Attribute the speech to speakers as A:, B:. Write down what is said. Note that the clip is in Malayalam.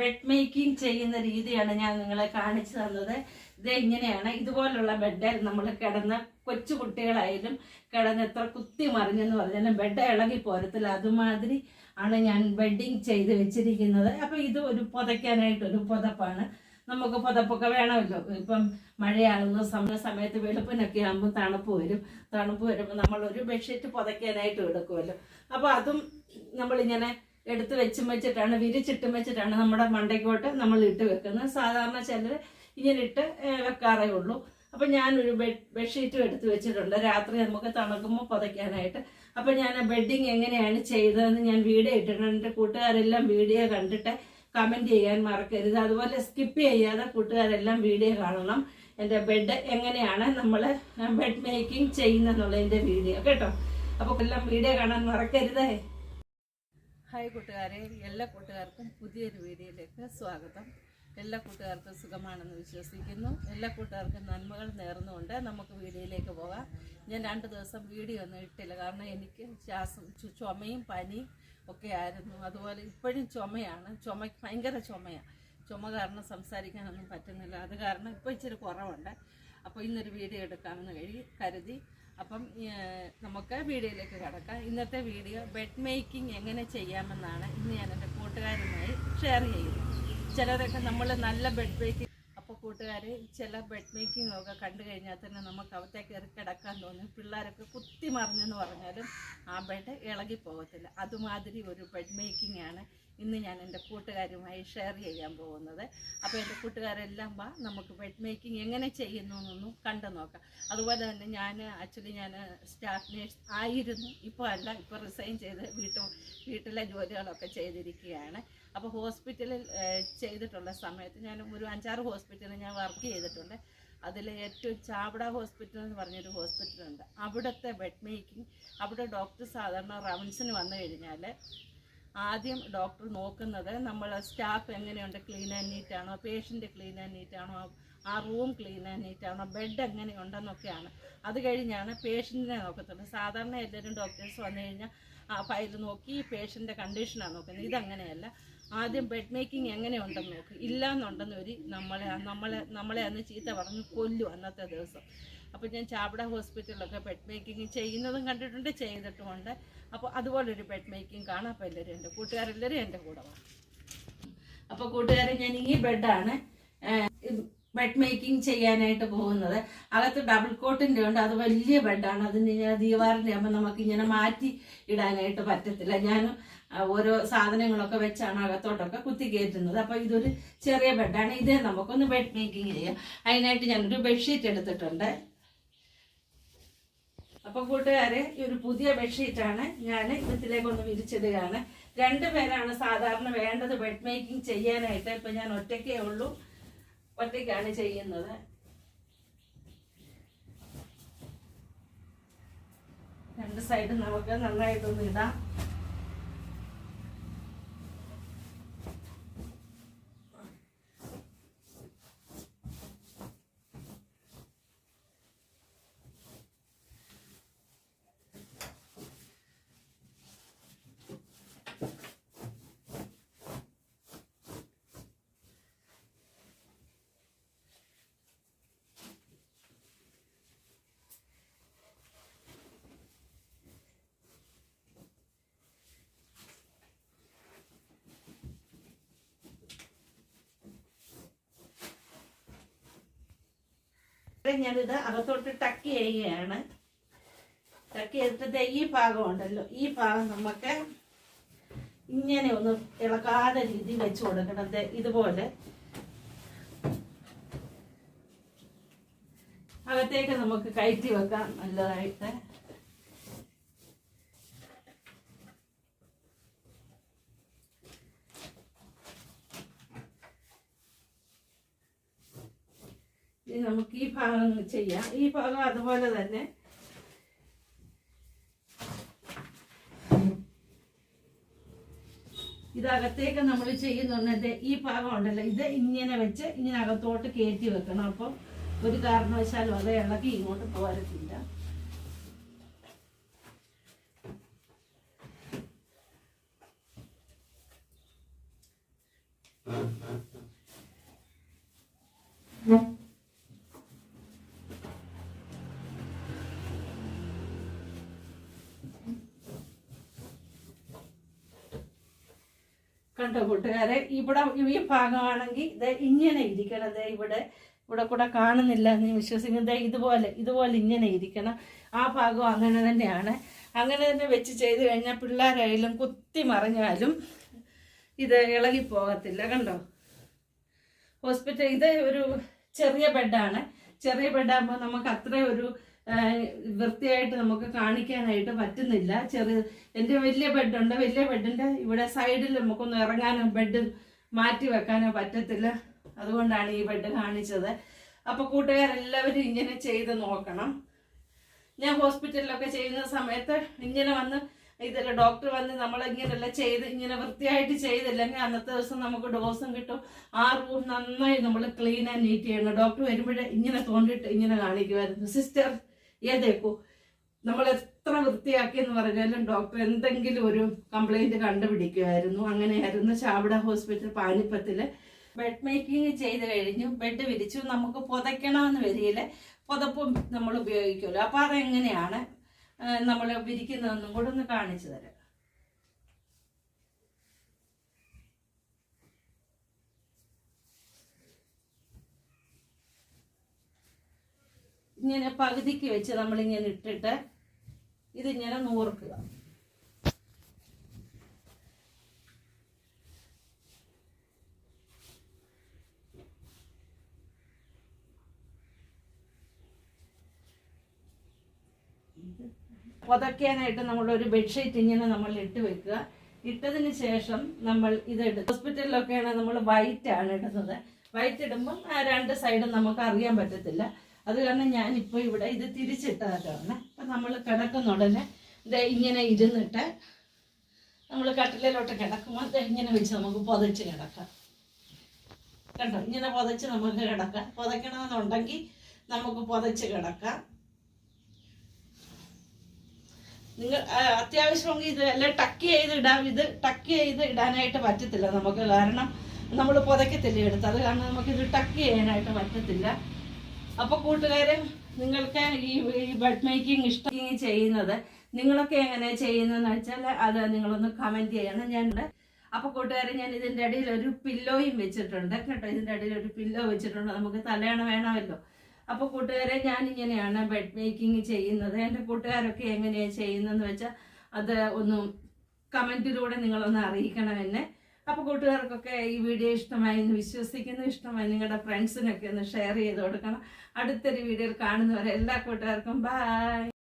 A: ബെഡ് മേക്കിംഗ് ചെയ്യുന്ന രീതിയാണ് ഞാൻ നിങ്ങളെ കാണിച്ചു തന്നത്. ഇത് ഇങ്ങനെയാണ്. ഇതുപോലുള്ള ബെഡ് നമ്മൾ കിടന്ന കൊച്ചു കുട്ടികളായാലും കിടന്ന് എത്ര കുത്തി മറിഞ്ഞെന്ന് പറഞ്ഞാലും ബെഡ് ഇളകി പോരത്തില്ല. അതുമാതിരി ആണ് ഞാൻ ബെഡിങ് ചെയ്ത് വെച്ചിരിക്കുന്നത്. അപ്പൊ ഇത് ഒരു പുതയ്ക്കാനായിട്ട് ഒരു പുതപ്പാണ്. നമുക്ക് പുതപ്പൊക്കെ വേണമല്ലോ. ഇപ്പം മഴയാകുന്ന സമയ സമയത്ത് വെളുപ്പിനൊക്കെ ആകുമ്പോൾ തണുപ്പ് വരും. തണുപ്പ് വരുമ്പോൾ നമ്മൾ ഒരു ബെഡ്ഷീറ്റ് പുതയ്ക്കാനായിട്ട് എടുക്കുമല്ലോ. അപ്പൊ അതും നമ്മളിങ്ങനെ എടുത്ത് വെച്ചും വെച്ചിട്ടാണ് വിരിച്ചിട്ടും വെച്ചിട്ടാണ് നമ്മുടെ മണ്ടയ്ക്കോട്ട് നമ്മൾ ഇട്ട് വെക്കുന്നത്. സാധാരണ ചിലർ ഇങ്ങനെ ഇട്ട് വെക്കാറേ ഉള്ളൂ. അപ്പം ഞാനൊരു ബെഡ് ബെഡ്ഷീറ്റും എടുത്ത് വെച്ചിട്ടുണ്ട്. രാത്രി നമുക്ക് തണുക്കുമ്പോൾ പുതയ്ക്കാനായിട്ട്. അപ്പം ഞാൻ ബെഡിങ് എങ്ങനെയാണ് ചെയ്തതെന്ന് ഞാൻ വീഡിയോ ഇട്ടിട്ടുണ്ട്. കൂട്ടുകാരെല്ലാം വീഡിയോ കണ്ടിട്ട് കമന്റ് ചെയ്യാൻ മറക്കരുത്. അതുപോലെ സ്കിപ്പ് ചെയ്യാതെ കൂട്ടുകാരെല്ലാം വീഡിയോ കാണണം. എന്റെ ബെഡ് എങ്ങനെയാണ് നമ്മൾ ബെഡ് മേക്കിംഗ് ചെയ്യുന്നതെന്നുള്ളതിന്റെ വീഡിയോ. കേട്ടോ? അപ്പോൾ എല്ലാം വീഡിയോ കാണാൻ മറക്കരുതേ. ഹായ് കൂട്ടുകാരെ എല്ലാ കൂട്ടുകാർക്കും പുതിയൊരു വീഡിയോയിലേക്ക് സ്വാഗതം. എല്ലാ കൂട്ടുകാർക്കും സുഖമാണെന്ന് വിശ്വസിക്കുന്നു. എല്ലാ കൂട്ടുകാർക്കും നന്മകൾ നേർന്നുകൊണ്ട് നമുക്ക് വീഡിയോയിലേക്ക് പോകാം. ഞാൻ രണ്ട് ദിവസം വീഡിയോ ഒന്നും ഇട്ടില്ല. കാരണം എനിക്ക് ശ്വാസം ചുമയും പനിയും ഒക്കെ ആയിരുന്നു. അതുപോലെ ഇപ്പോഴും ചുമയാണ്. ചുമ ഭയങ്കര ചുമയാണ് ചുമ കാരണം സംസാരിക്കാനൊന്നും പറ്റുന്നില്ല. അത് കാരണം ഇപ്പോൾ ഇച്ചിരി കുറവുണ്ട്. അപ്പോൾ ഇന്നൊരു വീഡിയോ എടുക്കാമെന്ന് കഴി കരുതി. അപ്പം നമുക്ക് വീഡിയോയിലേക്ക് കടക്കാം. ഇന്നത്തെ വീഡിയോ ബെഡ് മേക്കിംഗ് എങ്ങനെ ചെയ്യാമെന്നാണ് ഇന്ന് ഞാൻ എന്റെ കൂട്ടുകാരുമായി ഷെയർ ചെയ്യുന്നത്. ചിലരൊക്കെ നമ്മൾ നല്ല ബെഡ് മേക്കിംഗ് കൂട്ടുകാർ ചില ബെഡ് മേക്കിംഗ് ഒക്കെ കണ്ടു കഴിഞ്ഞാൽ തന്നെ നമുക്ക് അകത്തേക്ക് കയറി കിടക്കാൻ തോന്നും. പിള്ളേരൊക്കെ കുത്തി മറിഞ്ഞെന്ന് പറഞ്ഞാലും ആ ബെഡ് ഇളകി പോകത്തില്ല. അതുമാതിരി ഒരു ബെഡ് മേക്കിംഗ് ആണ് ഇന്ന് ഞാൻ എന്റെ കൂട്ടുകാരുമായി ഷെയർ ചെയ്യാൻ പോകുന്നത്. അപ്പോൾ എന്റെ കൂട്ടുകാരെല്ലാം വാ നമുക്ക് ബെഡ് മേക്കിംഗ് എങ്ങനെ ചെയ്യുന്നു എന്നൊന്നും കണ്ടു നോക്കാം. അതുപോലെ തന്നെ ഞാൻ ആക്ച്വലി ഞാൻ സ്റ്റാഫ് നേഴ്സ് ആയിരുന്നു. ഇപ്പോൾ അല്ല ഇപ്പോൾ റിസൈൻ ചെയ്ത് വീട്ടു വീട്ടിലെ ജോലികളൊക്കെ ചെയ്തിരിക്കുകയാണ്. അപ്പോൾ ഹോസ്പിറ്റലിൽ ചെയ്തിട്ടുള്ള സമയത്ത് ഞാൻ ഒരു അഞ്ചാറ് ഹോസ്പിറ്റലിൽ ഞാൻ വർക്ക് ചെയ്തിട്ടുണ്ട്. അതിൽ ഏറ്റവും ചാവട ഹോസ്പിറ്റൽ എന്ന് പറഞ്ഞൊരു ഹോസ്പിറ്റലുണ്ട് അവിടുത്തെ ബെഡ് മേക്കിംഗ് അവിടെ ഡോക്ടർ സാധാരണ റൗൺസിന് വന്നു കഴിഞ്ഞാൽ ആദ്യം ഡോക്ടർ നോക്കുന്നത് നമ്മൾ സ്റ്റാഫ് എങ്ങനെയുണ്ട് ക്ലീൻ ആൻഡ് നീറ്റ് ആണോ പേഷ്യന്റ് ക്ലീൻ ആൻഡ് നീറ്റ് ആണോ ആ റൂം ക്ലീൻ ആൻഡ് നീറ്റ് ആണോ ബെഡ് എങ്ങനെയുണ്ടെന്നൊക്കെയാണ്. അത് കഴിഞ്ഞാണ് പേഷ്യന്റിനെ നോക്കത്തുള്ളൂ. സാധാരണ എല്ലാവരും ഡോക്ടേഴ്സ് വന്നു കഴിഞ്ഞാൽ ആ ഫയൽ നോക്കി പേഷ്യന്റെ കണ്ടീഷനാണ് നോക്കുന്നത്. ഇതങ്ങനെയല്ല. ആദ്യം ബെഡ് മേക്കിംഗ് എങ്ങനെയുണ്ടെന്ന് നോക്ക്. ഇല്ല എന്നുണ്ടെന്ന് ഒരു നമ്മളെ നമ്മളെ നമ്മളെ അന്ന് ചീത്ത പറഞ്ഞ് കൊല്ലും അന്നത്തെ ദിവസം. അപ്പോൾ ഞാൻ ചാവട ഹോസ്പിറ്റലിലൊക്കെ ബെഡ് മേക്കിംഗ് ചെയ്യുന്നതും കണ്ടിട്ടുണ്ട് ചെയ്തിട്ടുമുണ്ട്. അപ്പോൾ അതുപോലൊരു ബെഡ് മേക്കിംഗ് കാണാം. അപ്പോൾ എല്ലാവരും എന്റെ കൂട്ടുകാരെല്ലാവരും എന്റെ കൂടെ വാ. അപ്പോൾ കൂട്ടുകാരെ ഞാൻ ഈ ബെഡാണ് ബെഡ് മേക്കിംഗ് ചെയ്യാനായിട്ട് പോകുന്നത്. അകത്ത് ഡബിൾ കോട്ടിന്റെ ഉണ്ട്. അത് വലിയ ബെഡാണ് അതിന് ഞാൻ ദീവാറിന്റെ ആകുമ്പോൾ നമുക്ക് ഇങ്ങനെ മാറ്റി ഇടാനായിട്ട് പറ്റത്തില്ല. ഞാൻ ഓരോ സാധനങ്ങളൊക്കെ വെച്ചാണ് അകത്തോട്ടൊക്കെ കുത്തി കയറ്റുന്നത്. അപ്പോൾ ഇതൊരു ചെറിയ ബെഡാണ് ഇതേ നമുക്കൊന്ന് ബെഡ് മേക്കിംഗ് ചെയ്യാം. അതിനായിട്ട് ഞാനൊരു ബെഡ്ഷീറ്റ് എടുത്തിട്ടുണ്ട്. അപ്പൊ കൂട്ടുകാരെ ഈ ഒരു പുതിയ ബെഡ്ഷീറ്റാണ് ഞാൻ ഇതിലേക്ക് ഒന്ന് വിരിച്ചിടുകയാണ്. രണ്ടു പേരാണ് സാധാരണ വേണ്ടത് ബെഡ് മേക്കിംഗ് ചെയ്യാനായിട്ട്. ഇപ്പൊ ഞാൻ ഒറ്റയ്ക്കേ ഉള്ളൂ. ഒറ്റയ്ക്കാണ് ചെയ്യുന്നത്. രണ്ട് സൈഡും നമുക്ക് നന്നായിട്ടൊന്ന് ഇടാം. ഞാനിത് അകത്തോട്ട് ടക്ക് ചെയ്യുകയാണ്. ടക്ക് ചെയ്തിട്ട് ഈ ഭാഗം ഉണ്ടല്ലോ ഈ ഭാഗം നമുക്ക് ഇങ്ങനെ ഒന്ന് ഇളകാതെ രീതി വെച്ച് കൊടുക്കണം. ഇതുപോലെ. അകത്തേക്ക് നമുക്ക് കയറ്റി വെക്കാം നല്ലതായിട്ട്. നമുക്ക് ഈ ഭാഗം ചെയ്യാം. ഈ ഭാഗം അതുപോലെ തന്നെ ഇതകത്തേക്ക് നമ്മൾ ചെയ്യുന്നുണ്ട്. ഈ ഭാഗം ഉണ്ടല്ലോ. ഇത് ഇങ്ങനെ വെച്ച് ഇങ്ങനെ അകത്തോട്ട് കയറ്റി വെക്കണം. അപ്പം ഒരു കാരണവശാലും അത് ഇളക്കി ഇങ്ങോട്ട് പോരത്തില്ല. Mm-hmm. കണ്ടോ കൂട്ടുകാരെ ഇവിടെ ഈ ഭാഗമാണെങ്കിൽ ഇത് ഇങ്ങനെ ഇരിക്കണം ഇവിടെ ഇവിടെ കൂടെ കാണുന്നില്ല എന്ന് വിശ്വസിക്കുന്നത് ഇതുപോലെ ഇതുപോലെ ഇങ്ങനെ ഇരിക്കണം. ആ ഭാഗം അങ്ങനെ തന്നെയാണ്. അങ്ങനെ തന്നെ വെച്ച് ചെയ്ത് കഴിഞ്ഞാൽ പിള്ളേരായാലും കുത്തി മറിഞ്ഞാലും ഇത് ഇളകി പോകത്തില്ല കണ്ടോ? ഹോസ്പിറ്റൽ ഇത് ഒരു ചെറിയ ബെഡാണ്. ചെറിയ ബെഡാകുമ്പോൾ നമുക്ക് അത്ര ഒരു വൃത്തിയായിട്ട് നമുക്ക് കാണിക്കാനായിട്ട് പറ്റുന്നില്ല. ചെറിയ എന്റെ വലിയ ബെഡുണ്ട്. വലിയ ബെഡിന്റെ ഇവിടെ സൈഡിൽ നമുക്കൊന്ന് ഇറങ്ങാനോ ബെഡ് മാറ്റി വെക്കാനോ പറ്റത്തില്ല. അതുകൊണ്ടാണ് ഈ ബെഡ് കാണിച്ചത്. അപ്പോൾ കൂട്ടുകാരെല്ലാവരും ഇങ്ങനെ ചെയ്ത് നോക്കണം. ഞാൻ ഹോസ്പിറ്റലിലൊക്കെ ചെയ്യുന്ന സമയത്ത് ഇങ്ങനെ വന്ന് ഇതിൽ ഡോക്ടർ വന്ന് നമ്മൾ ഇങ്ങനെയല്ല ചെയ്ത് ഇങ്ങനെ വൃത്തിയായിട്ട് ചെയ്തില്ലെങ്കിൽ അന്നത്തെ ദിവസം നമുക്ക് ഡോസും കിട്ടും. ആ റൂം നന്നായി നമ്മൾ ക്ലീൻ ആൻഡ് നീറ്റ് ചെയ്യണം. ഡോക്ടർ വരുമ്പോഴേ ഇങ്ങനെ തോണ്ടിട്ട് ഇങ്ങനെ കാണിക്കുമായിരുന്നു. സിസ്റ്റർ ഏതേക്കൂ നമ്മൾ എത്ര വൃത്തിയാക്കി എന്ന് പറഞ്ഞാലും ഡോക്ടർ എന്തെങ്കിലും ഒരു കംപ്ലൈന്റ് കണ്ടുപിടിക്കുമായിരുന്നു. അങ്ങനെയായിരുന്നു ചാവട ഹോസ്പിറ്റൽ പാനിപ്പത്തിൽ ബെഡ് മേക്കിംഗ് ചെയ്ത് കഴിഞ്ഞു. ബെഡ് വിരിച്ചു. നമുക്ക് പുതയ്ക്കണമെന്ന് വരികയില്ല. പുതപ്പും നമ്മൾ ഉപയോഗിക്കുമല്ലോ. അപ്പോൾ അതെങ്ങനെയാണ് നമ്മൾ വിരിക്കുന്നതെന്നും കൂടെ ഒന്ന് കാണിച്ചു തരാം. ഇങ്ങനെ പകുതിക്ക് വെച്ച് നമ്മളിങ്ങനെ ഇട്ടിട്ട് ഇതിങ്ങനെ നൂറുക്കുക. പുതയ്ക്കാനായിട്ട് നമ്മൾ ഒരു ബെഡ്ഷീറ്റ് ഇങ്ങനെ നമ്മൾ ഇട്ട് വെക്കുക. ഇട്ടതിന് ശേഷം നമ്മൾ ഇത് ഹോസ്പിറ്റലിലൊക്കെയാണ് നമ്മൾ വൈറ്റ് ആണ് ഇടുന്നത്. വൈറ്റ് ഇടുമ്പം രണ്ട് സൈഡും നമുക്ക് അറിയാൻ പറ്റത്തില്ല. അത് കാരണം ഞാൻ ഞാനിപ്പോൾ ഇവിടെ ഇത് തിരിച്ചിട്ടതാണ് അപ്പം നമ്മൾ കിടക്കുന്ന ഉടനെ ഇത് ഇങ്ങനെ ഇരുന്നിട്ട് നമ്മൾ കട്ടിലോട്ട് കിടക്കുമ്പോൾ അത് ഇങ്ങനെ വെച്ച് നമുക്ക് പുതച്ച് കിടക്കാം. കണ്ടോ? ഇങ്ങനെ പുതച്ച് നമുക്ക് കിടക്കാം. പുതയ്ക്കണമെന്നുണ്ടെങ്കിൽ നമുക്ക് പുതച്ച് കിടക്കാം. നിങ്ങൾ അത്യാവശ്യമെങ്കിൽ ഇത് അല്ലെ ടക്ക് ചെയ്ത് ഇടാം. ഇത് ടക്ക് ചെയ്ത് ഇടാനായിട്ട് പറ്റത്തില്ല നമുക്ക്. കാരണം നമ്മൾ പുതയ്ക്കത്തില്ല എടുത്ത്. അത് കാരണം നമുക്കിത് ടക്ക് ചെയ്യാനായിട്ട് പറ്റത്തില്ല. അപ്പൊ കൂട്ടുകാരെ നിങ്ങൾക്ക് ഈ ബെഡ് മേക്കിംഗ് ഇഷ്ടം ചെയ്യുന്നത് നിങ്ങളൊക്കെ എങ്ങനെ ചെയ്യുന്നതെന്ന് വെച്ചാൽ അത് നിങ്ങളൊന്ന് കമന്റ് ചെയ്യണം. ഞാൻ അപ്പൊ കൂട്ടുകാരെ ഞാൻ ഇതിന്റെ ഇടയിൽ ഒരു പില്ലോയും വെച്ചിട്ടുണ്ട് കേട്ടോ. ഇതിന്റെ ഇടയിൽ ഒരു പില്ലോ വെച്ചിട്ടുണ്ട്. നമുക്ക് തലയണ വേണമല്ലോ. അപ്പൊ കൂട്ടുകാരെ ഞാൻ ഇങ്ങനെയാണ് ബെഡ് മേക്കിംഗ് ചെയ്യുന്നത്. എന്റെ കൂട്ടുകാരൊക്കെ എങ്ങനെയാണ് ചെയ്യുന്നതെന്ന് വെച്ചാൽ അത് ഒന്ന് കമന്റിലൂടെ നിങ്ങളൊന്ന് അറിയിക്കണം എന്നെ അപ്പൊ കൂട്ടുകാർക്കൊക്കെ ഈ വീഡിയോ ഇഷ്ടമായി എന്ന് വിശ്വസിക്കുന്നു ഇഷ്ടമായി നിങ്ങളുടെ ഫ്രണ്ട്സിനൊക്കെ ഒന്ന് ഷെയർ ചെയ്ത് കൊടുക്കണം. അടുത്തൊരു വീഡിയോയിൽ കാണുന്നവരെ എല്ലാ കൂട്ടുകാർക്കും ബൈ